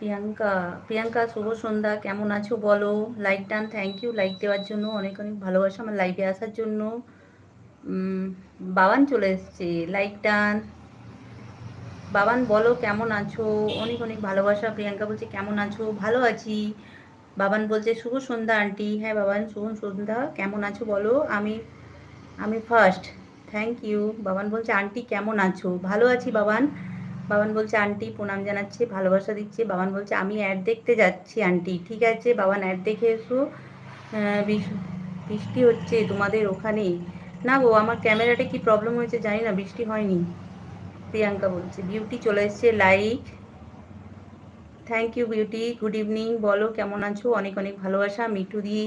প্রিয়াঙ্কা প্রিয়াঙ্কা, শুভ সন্ধ্যা, কেমন আছো বলো? লাইক টান থ্যাংক ইউ লাইক দেওয়ার জন্য, অনেক অনেক ভালোবাসা আমার লাইভে আসার জন্য। বাবান চলে এসছে লাইক টান বাবান, বলো, কেমন আছো? অনেক অনেক ভালোবাসা, প্রিয়াঙ্কা বলছে, কেমন আছো? ভালো আছি। বাবান বলছে, শুভ সন্ধ্যা আন্টি হ্যাঁ বাবান, শুভ সন্ধ্যা, কেমন আছো বলো? আমি আমি ফার্স্ট থ্যাংক ইউ বাবান বলছে আন্টি কেমন আছো? ভালো আছি, বাবান। বাবান বলছে, আন্টি, প্রণাম জানাচ্ছে, ভালোবাসা দিচ্ছে। বাবান বলছে, আমি অ্যাড দেখতে যাচ্ছি, আন্টি, ঠিক আছে? বাবান অ্যাড দেখে এসো। বৃষ্টি হচ্ছে, তোমাদের ওখানে। না গো, আমার ক্যামেরাটা কি প্রবলেম হয়েছে জানি না, বৃষ্টি হয়নি। প্রিয়াঙ্কা বলছে বিউটি চলে এসছে like thank you Beauty good evening বলো, কেমন আছো? অনেক অনেক ভালোবাসা, মিঠু দি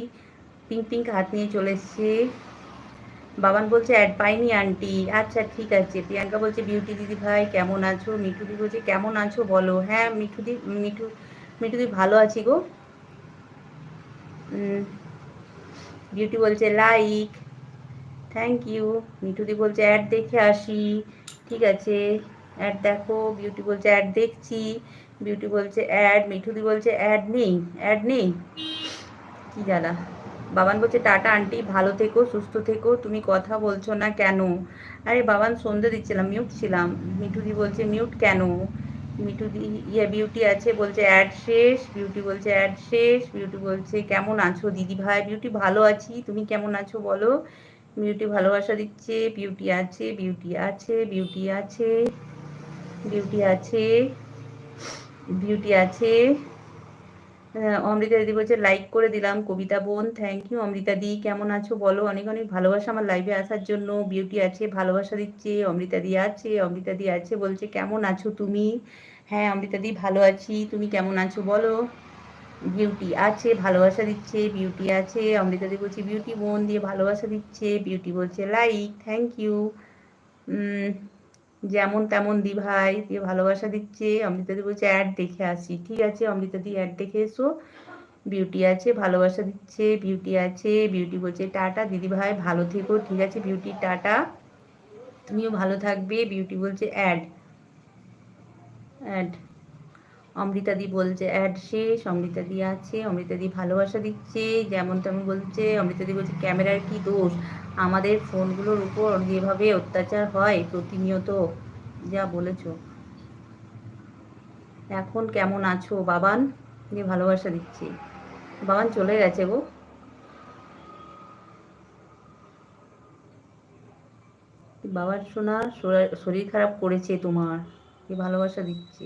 পিঙ্ক পিঙ্ক হাত নিয়ে চলে এসছে। বাবান বলছে অ্যাড পাইনি আন্টি। আচ্ছা ঠিক আছে। প্রিয়াঙ্কা বলছে বিউটি দিদি ভাই, কেমন আছো? মিঠু দি বলছে, কেমন আছো বলো? হ্যাঁ মিঠু দি, মিঠু মিঠুদি ভালো আছি গো। বিউটি বলছে like thank you Mithu di বলছে অ্যাড দেখে আসি। ঠিক আছে। অ্যাড দেখো। বিউটি বলছে অ্যাড দেখছি। বিউটি বলছে অ্যাড মিঠুদি বলছে অ্যাড নেই অ্যাড নেই। কি জানা বাবান বলছে, টাটা আন্টি, ভালো থেকো, সুস্থ থেকো, তুমি কথা বলছো না কেন? আরে বাবান, সন্ধে দিচ্ছিলাম মিউট ছিলাম। মিঠুদি বলছে মিউট কেন? মিঠুদি ইয়ে বিউটি আছে? বলছে অ্যাড শেষ। বিউটি বলছে অ্যাড শেষ। বিউটি বলছে, কেমন আছো দিদি ভাই? বিউটি ভালো আছি। তুমি কেমন আছো বলো? বিউটি ভালোবাসা দিচ্ছে। বিউটি আছে বিউটি আছে বিউটি আছে বিউটি আছে বিউটি আছে। অমৃতা দিদি বলছে লাইক করে দিলাম। কবিতা বোন থ্যাংক ইউ অমৃতা দি, কেমন আছো বলো? অনেক অনেক ভালোবাসা আমার লাইভে আসার জন্য। বিউটি আছে, ভালোবাসা দিচ্ছে। অমৃতা দি আছে, অমৃতা দি আছে বলছে, কেমন আছো তুমি? হ্যাঁ অমৃতা দি, ভালো আছি। তুমি কেমন আছো বলো? বিউটি আছে, ভালোবাসা দিচ্ছে বিউটি আছে। অমৃতা দি বলছে বিউটি বোন দিয়ে ভালোবাসা দিচ্ছে। বিউটি বলছে লাইক থ্যাংক ইউ যেমন তেমন দি ভাই দিয়ে ভালোবাসা দিচ্ছে। অমৃতাদি বলছে অ্যাড দেখে আসি। ঠিক আছে অমৃতাদি অ্যাড দেখে এসো। বিউটি আছে, ভালোবাসা দিচ্ছে বিউটি আছে বিউটি বলছে টাটা। দিদি ভাই, ভালো থেকো। ঠিক আছে বিউটি টাটা। তুমিও ভালো থাকবে বিউটি বলছে অ্যাড অ্যাড অমৃতাদি বলছে, অ্যাড শেষ অমৃতাদি আছে অমৃতাদি ভালোবাসা দিচ্ছে, যেমন তেমন বলছে। অমৃতাদি বলছে, ক্যামেরার কি দোষ? আমাদের ফোনগুলোর উপর যেভাবে অত্যাচার হয়, প্রতিনিয়ত যা বলেছ। এখন কেমন আছো, বাবান? যে ভালোবাসা দিচ্ছে। বাবান চলে গেছে গো। বাবার শোনা শরীর খারাপ করেছে তোমার, যে ভালোবাসা দিচ্ছে।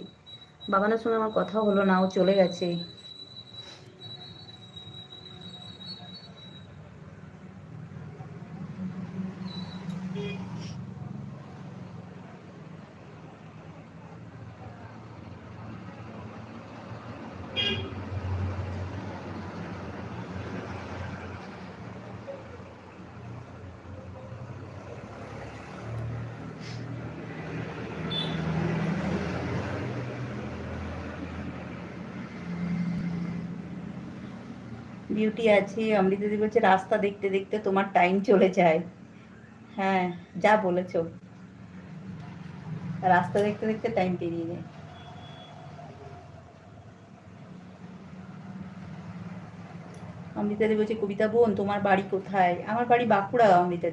বাবানের সঙ্গে আমার কথা হলো না ও চলে গেছে। বিউটি আছে, অমৃতা দিদি বলছে, রাস্তা দেখতে দেখতে তোমার টাইম চলে যায়। হ্যাঁ যা বলেছ। রাস্তা দেখতে দেখতে টাইম পেরিয়ে যায়। অমৃতাদি বলছে, কবিতা বোন, তোমার বাড়ি কোথায়? আমার বাড়ি বাঁকুড়া, অমৃতা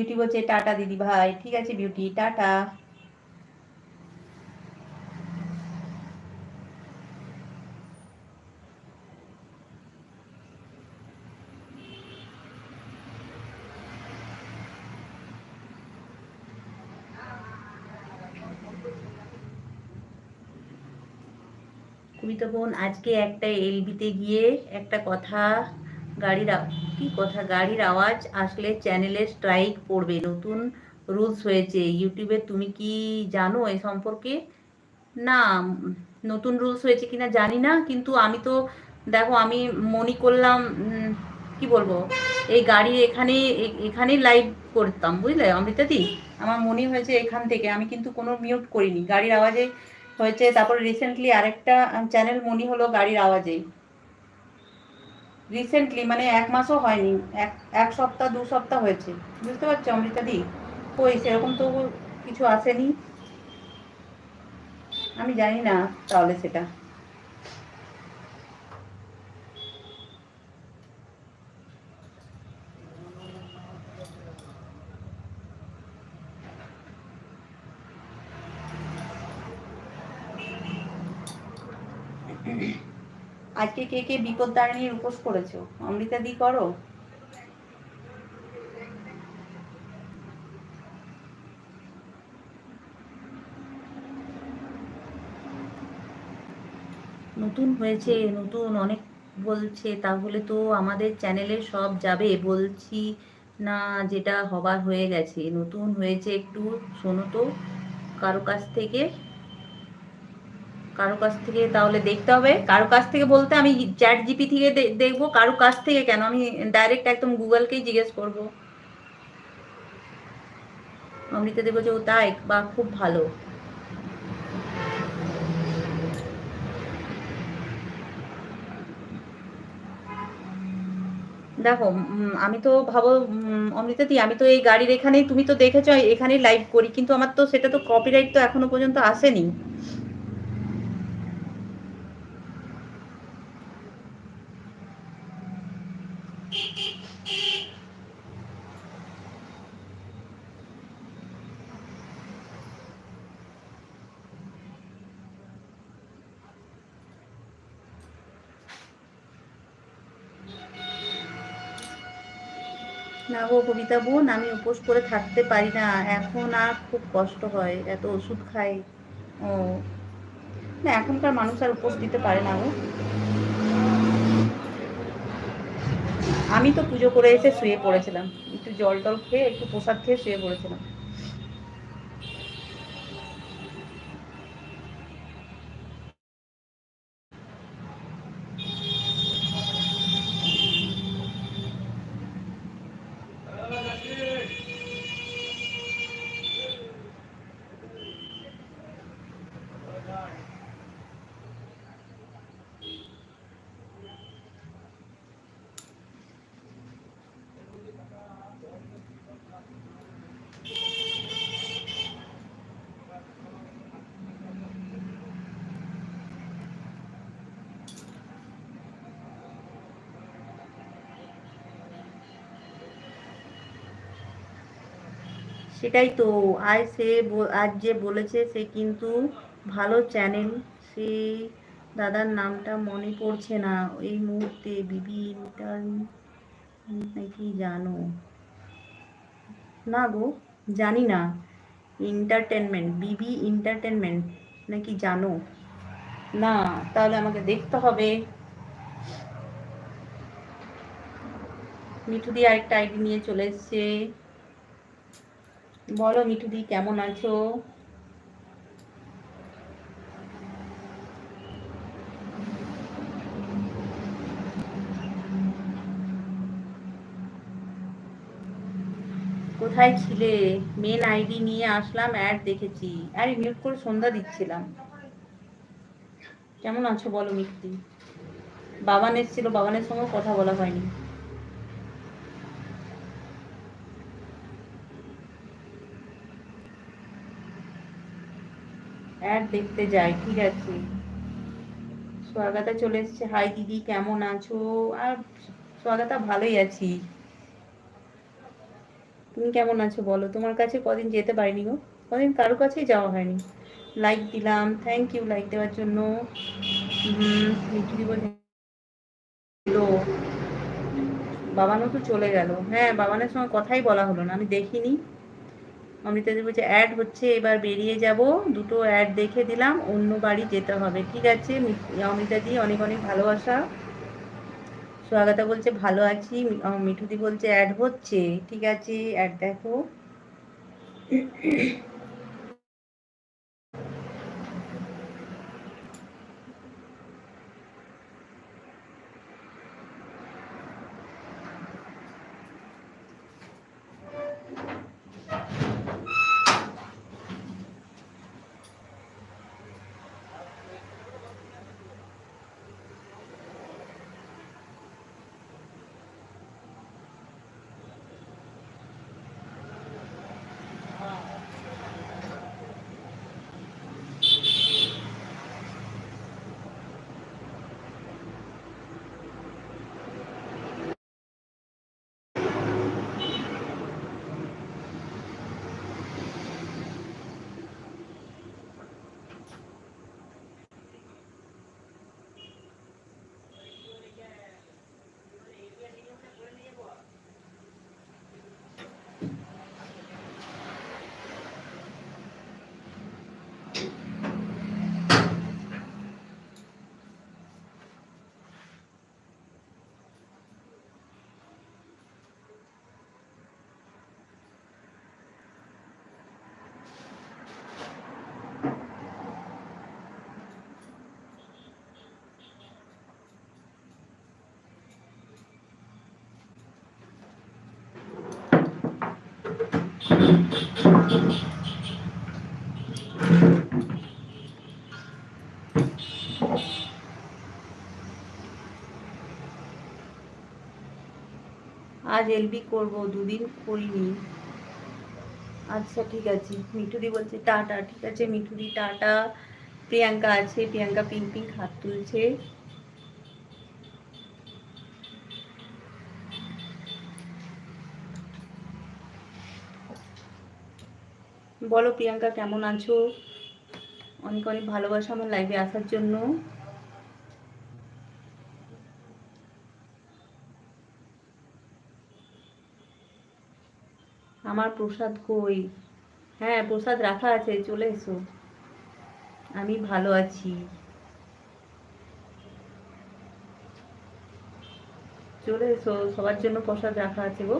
বিউটি বলছে, টাটা দিদি ভাই, ঠিক আছে বিউটি টাটা। কবিতা বোন, আজকে একটা এলবিতে গিয়ে একটা কথা গাড়ির কি কথা? গাড়ির আওয়াজ আসলে চ্যানেলে স্ট্রাইক পড়বে। নতুন রুলস হয়েছে। ইউটিউবে তুমি কি জানো এ সম্পর্কে? না, নতুন রুলস হয়েছে কিনা জানি না, কিন্তু আমি তো, দেখো, আমি মনি করলাম কি বলব? এই গাড়ি এখানে এখানেই লাইভ করতাম, বুঝলে অমৃতাদি আমার মনে হয়েছে এখান থেকে। আমি কিন্তু কোনো মিউট করিনি। গাড়ির আওয়াজে হয়েছে। তারপর রিসেন্টলি আরেকটা চ্যানেল মনি হলো গাড়ির আওয়াজেই রিসেন্টলি মানে এক মাসও হয়নি। এক এক সপ্তাহ, দু সপ্তাহ হয়েছে। বুঝতে পারছ অমৃতাদি কই, সেরকম তো কিছু আসেনি? আমি জানি না তাহলে সেটা। আজকে কে কে বিপদ তারিণীর উপোস করেছ? অমৃতা দি করো। নতুন হয়েছে, নতুন অনেক বলছে, তাহলে তো আমাদের চ্যানেলে সব যাবে। বলছি না যেটা হবার হয়ে গেছে। নতুন হয়েছে একটু, শোনো তো, কারও কাছ থেকে। কারও কাছ থেকে তাহলে দেখতে হবে। কারও কাছ থেকে বলতে আমি চ্যাট জিপি থেকে দে- দেখব কারও কাছ থেকে কেন? আমি ডাইরেক্ট একদম গুগলকেই জিজ্ঞেস করব। অমৃতা দেব যে ও তাই বা খুব ভালো। দেখো আমি তো ভাবো উম, অমৃতাদি আমি তো এই গাড়ির এখানেই তুমি তো দেখেছ এখানেই লাইভ করি কিন্তু আমার তো সেটা তো কপিরাইট তো এখনও পর্যন্ত আসেনি। কবিতা বোন, আমি উপোস করে থাকতে পারি না। এখন আর খুব কষ্ট হয়, এত ওষুধ খাই। ও। না, এখনকার মানুষ আর উপোস দিতে পারে না ও। আমি তো পুজো করে এসে শুয়ে পড়েছিলাম। একটু জল টল খেয়ে, একটু প্রসাদ খেয়ে শুয়ে পড়েছিলাম। সেটাই তো। আজ সে আজ যে বলেছে সে কিন্তু ভালো চ্যানেল সে দাদার নামটা মনে পড়ছে না। এই মুহূর্তে বিবি ইন্টার নাকি জানো? না গো, জানি না। এন্টারটেনমেন্ট বিবি এন্টারটেনমেন্ট নাকি জানো? না, তাহলে আমাকে দেখতে হবে। মিঠুদি আরেকটা আইডি নিয়ে চলে এসছে। বলো মিঠুদি, কেমন আছো? কোথায় ছিলে? মেন আইডি নিয়ে আসলাম অ্যাড দেখেছি। আরে মিউট করে সন্ধ্যা দিচ্ছিলাম। কেমন আছো বলো মিঠুদি? বাবান এসেছিল বাবানের সঙ্গে কথা বলা হয়নি। অ্যাড দেখতে যাই, ঠিক আছে? স্বাগতা চলে এসেছে। হাই দিদি, কেমন আছো? আর স্বাগতা ভালোই আছি। তুমি কেমন আছো বলো? তোমার কাছে কদিন যেতে পারিনি গো। কদিন কারও কাছেই যাওয়া হয়নি। লাইক দিলাম। থ্যাংক ইউ লাইক দেওয়ার জন্য। বাবানও তো চলে গেল। হ্যাঁ বাবানের সঙ্গে কথাই বলা হলো না। আমি দেখিনি। অমৃতা দি বলছে অ্যাড হচ্ছে, এবার বেরিয়ে যাব। দুটো অ্যাড দেখে দিলাম, অন্য বাড়ি যেতে হবে। ঠিক আছে অমৃতা দি, অনেক অনেক ভালোবাসা। সোহাগাতা বলছে, ভালো আছি। মিঠুদি বলছে অ্যাড হচ্ছে। ঠিক আছে অ্যাড দেখো। আজ এলবি করব, দুদিন করিনি। আচ্ছা ঠিক আছে। মিঠুদি বলছে, টাটা। ঠিক আছে, মিঠুদি, টাটা। প্রিয়াঙ্কা আছে, প্রিয়াঙ্কা পিঙ্ক পিঙ্ক হাত তুলছে। বলো, প্রিয়াঙ্কা, কেমন আছো? অনেক অনেক ভালোবাসা আমার লাইভে আসার জন্য। আমার প্রসাদ কই? হ্যাঁ প্রসাদ রাখা আছে, চলে এসো। আমি ভালো আছি। চলে এসো, সবার জন্য প্রসাদ রাখা আছে গো।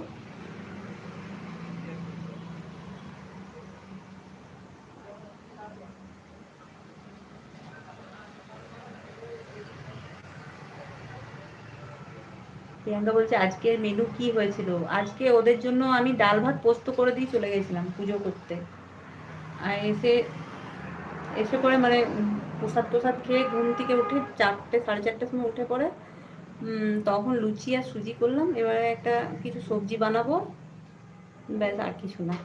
প্রিয়াঙ্কা বলছে আজকের মেনু কি হয়েছিল? আজকে ওদের জন্য আমি ডাল ভাত পোস্ত করে দিয়ে চলে গেছিলাম পুজো করতে। আর এসে এসে পরে মানে প্রসাদ প্রসাদ খেয়ে ঘুম থেকে উঠে চারটে, সাড়ে চারটের সময় উঠে পড়ে তখন লুচি আর সুজি করলাম। এবারে একটা কিছু সবজি বানাবো। ব্যাস, আর কিছু না।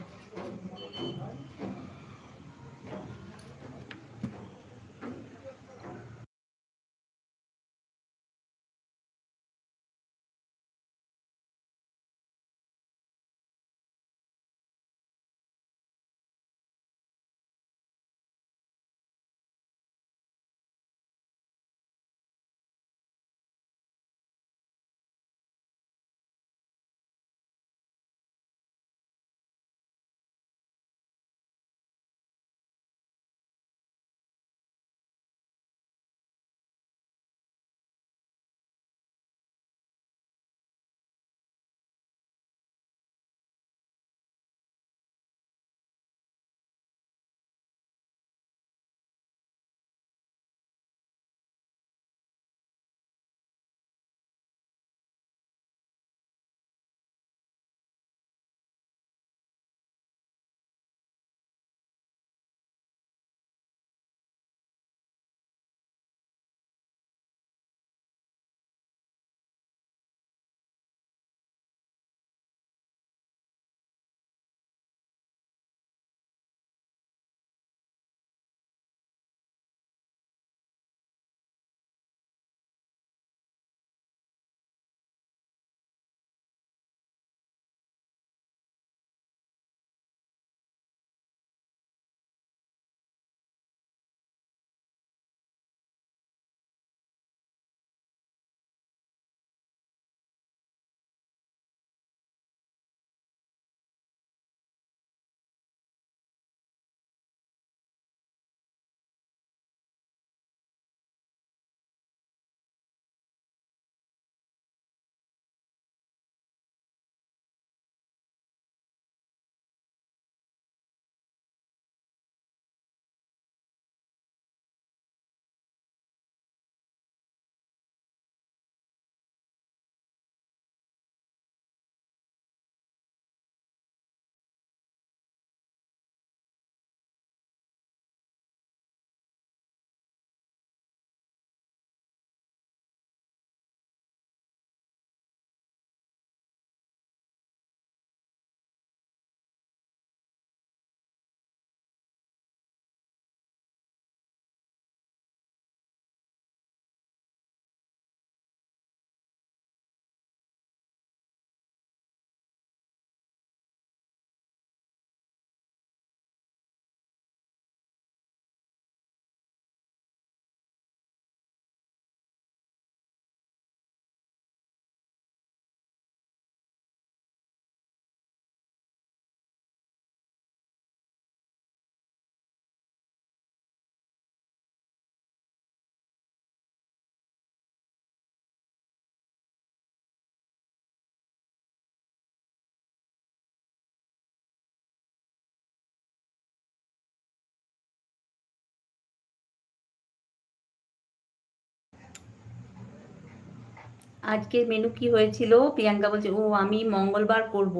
আজকের মেনু কি হয়েছিল? প্রিয়াঙ্কা বলছে, ও, আমি মঙ্গলবার করব।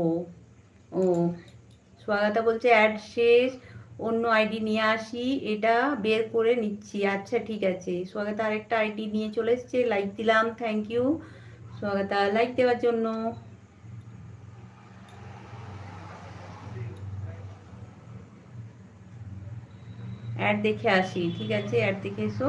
ও স্বাগতা বলছে, অ্যাড শেষ, অন্য আইডি নিয়ে আসি, এটা বের করে নিচ্ছি। আচ্ছা ঠিক আছে। স্বাগতা আরেকটা আইডি নিয়ে চলে এসছে লাইক দিলাম থ্যাংক ইউ স্বাগতা লাইক দেওয়ার জন্য। অ্যাড দেখে আসি, ঠিক আছে? অ্যাড দেখে এসো।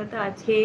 স্বাগত আছে।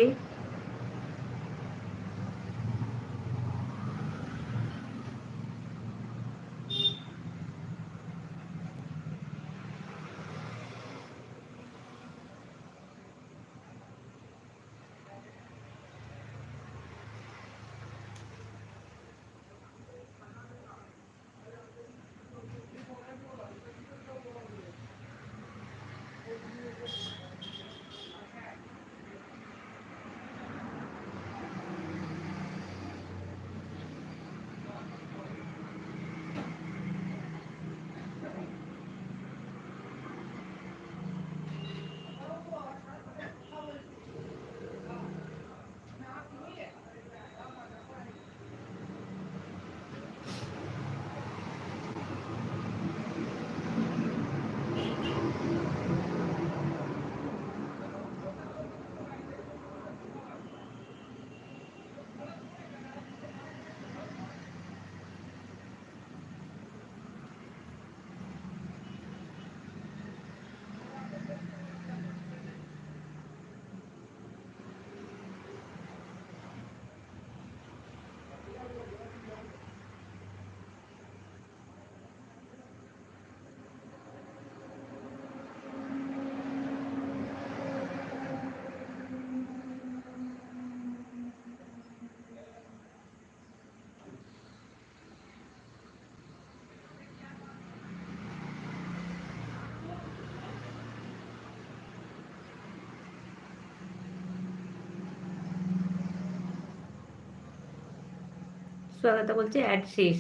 স্বাগত বলছে অ্যাড শেষ।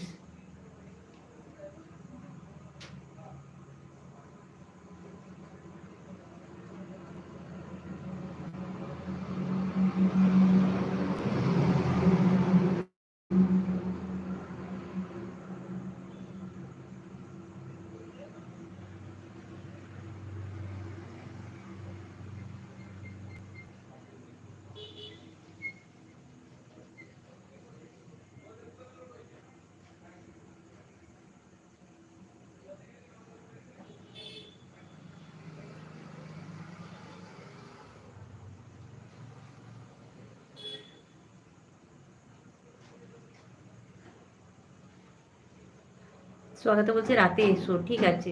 স্বাগত বলছে রাতে এসো ঠিক আছে।